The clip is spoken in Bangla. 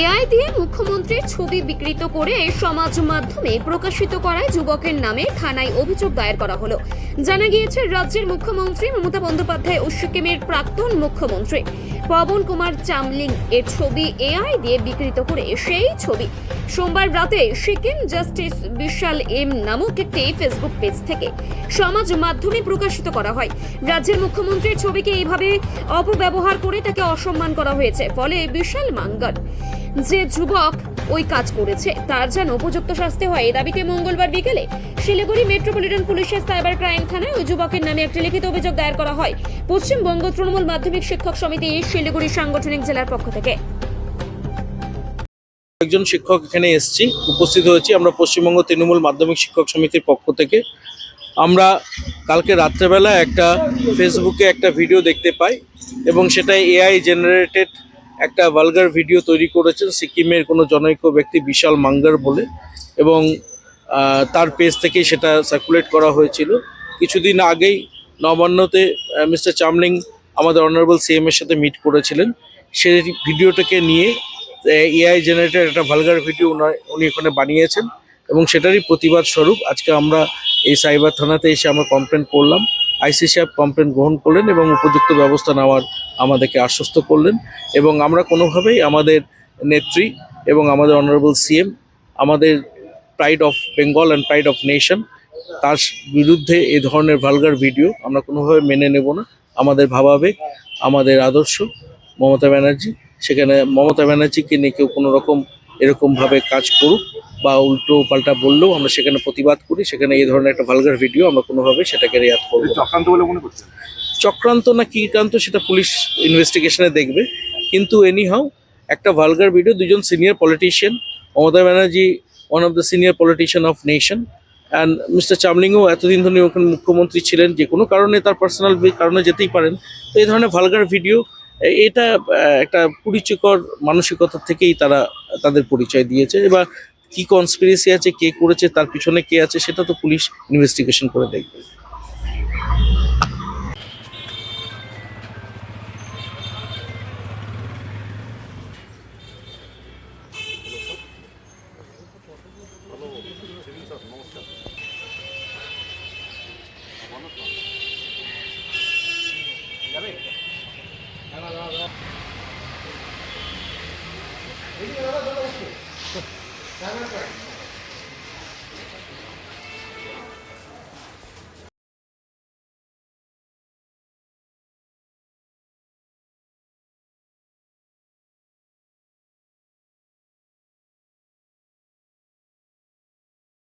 এআই দিয়ে মুখ্যমন্ত্রীর ছবি বিকৃত করে সমাজ মাধ্যমে প্রকাশিত করায় যুবকের নামে থানায় অভিযোগ দায়ের করা হলো। জানা গিয়েছে, রাজ্যের মুখ্যমন্ত্রী মমতা বন্দ্যোপাধ্যায় ও সিকিমের প্রাক্তন মুখ্যমন্ত্রী পবন কুমার চামলিং এর ছবি এআই দিয়ে বিকৃত করে সেই ছবি সোমবার রাতে সিকিম জাস্টিস বিশাল এম নামক একটি ফেসবুক পেজ থেকে সমাজ মাধ্যমে প্রকাশিত করা হয়। রাজ্যের মুখ্যমন্ত্রীর ছবিকে এইভাবে অপব্যবহার করে তাকে অসম্মান করা হয়েছে, ফলে বিশাল মাঙ্গল যে যুবক ওই কাজ করেছে, তার যেন উপযুক্ত শাস্তি হয়। এই দাবিতে মঙ্গলবার বিকেলে শিলিগুড়ি মেট্রোপলিটন পুলিশের সাইবার ক্রাইম থানায় ওই যুবকের নামে একটি লিখিত অভিযোগ দায়ের করা হয়। পশ্চিমবঙ্গ তৃণমূল মাধ্যমিক শিক্ষক সমিতি শিলিগুড়ি সাংগঠনিক জেলার পক্ষ থেকে। একজন শিক্ষক এখানে এসেছি, উপস্থিত হয়েছি। আমরা পশ্চিমবঙ্গ তৃণমূল মাধ্যমিক শিক্ষক সমিতির পক্ষ থেকে। আমরা কালকে রাত্রেবেলা একটা ফেসবুকে একটা ভিডিও দেখতে পাই এবং সেটা এআই জেনারেটেড একটা ভালগার ভিডিও তৈরি করেছেন সিকিমের কোনো জনৈক ব্যক্তি বিশাল মাঙ্গার বলে। এবং তার পেজ থেকেই সেটা সার্কুলেট করা হয়েছিল। কিছুদিন আগেই নবান্নতে মিস্টার চামলিং আমাদের অনারেবল সিএম এর সাথে মিট করেছিলেন। সেই ভিডিওটাকে নিয়ে এআই জেনারেটেড একটা ভালগার ভিডিও উনি ওখানে বানিয়েছেন। এবং সেটারই প্রতিবাদ স্বরূপ আজকে আমরা এই সাইবার থানাতে এসে আমরা কমপ্লেন করলাম। আইসি সাহেব কমপ্লেন গ্রহণ করলেন এবং উপযুক্ত ব্যবস্থা নেওয়ার আমাদেরকে আশ্বস্ত করলেন এবং আমরা কোনোভাবেই আমাদের নেত্রী এবং আমাদের অনারেবল সিএম আমাদের pride of Bengal and pride of nation তার বিরুদ্ধে এই ধরনের ভালগার ভিডিও আমরা কোনোভাবে মেনে নেব না। আমাদের ভাবাবেগ, আমাদের আদর্শ, মমতা ব্যানার্জি, সেখানে মমতা ব্যানার্জিকে নিয়ে কেউ কোনো রকম এরকমভাবে কাজ করুক বা উল্টো পাল্টা বললেও আমরা সেখানে প্রতিবাদ করি সেখানে এই ধরনের একটা ভালগার ভিডিও আমরা কোনোভাবে সেটাকে রেয়াত করব। চক্রান্ত বলে মনে করছেন? চক্রান্ত না কি ক্রান্ত সেটা পুলিশ ইনভেস্টিগেশনে দেখবে। কিন্তু এনিহাও একটা ভালগার ভিডিও দুজন senior politician Mamata Banerjee one of the senior politician of nation and mister চামলিংও এতদিন ধরে ওখানে মুখ্যমন্ত্রী ছিলেন যে কোনো কারণে তার পার্সোনাল কারণে যেতেই পারেন। তো এই ধরনের ভালগার ভিডিও এটা একটা পরিচয়কর মানসিকতা থেকেই তারা তাদের পরিচয় দিয়েছে এবার কি কনস্পিরেসি আছে, কে করেছে, তার পিছনে কে আছে, সেটা তো পুলিশ ইনভেস্টিগেশন করে দেখবে। Thank you.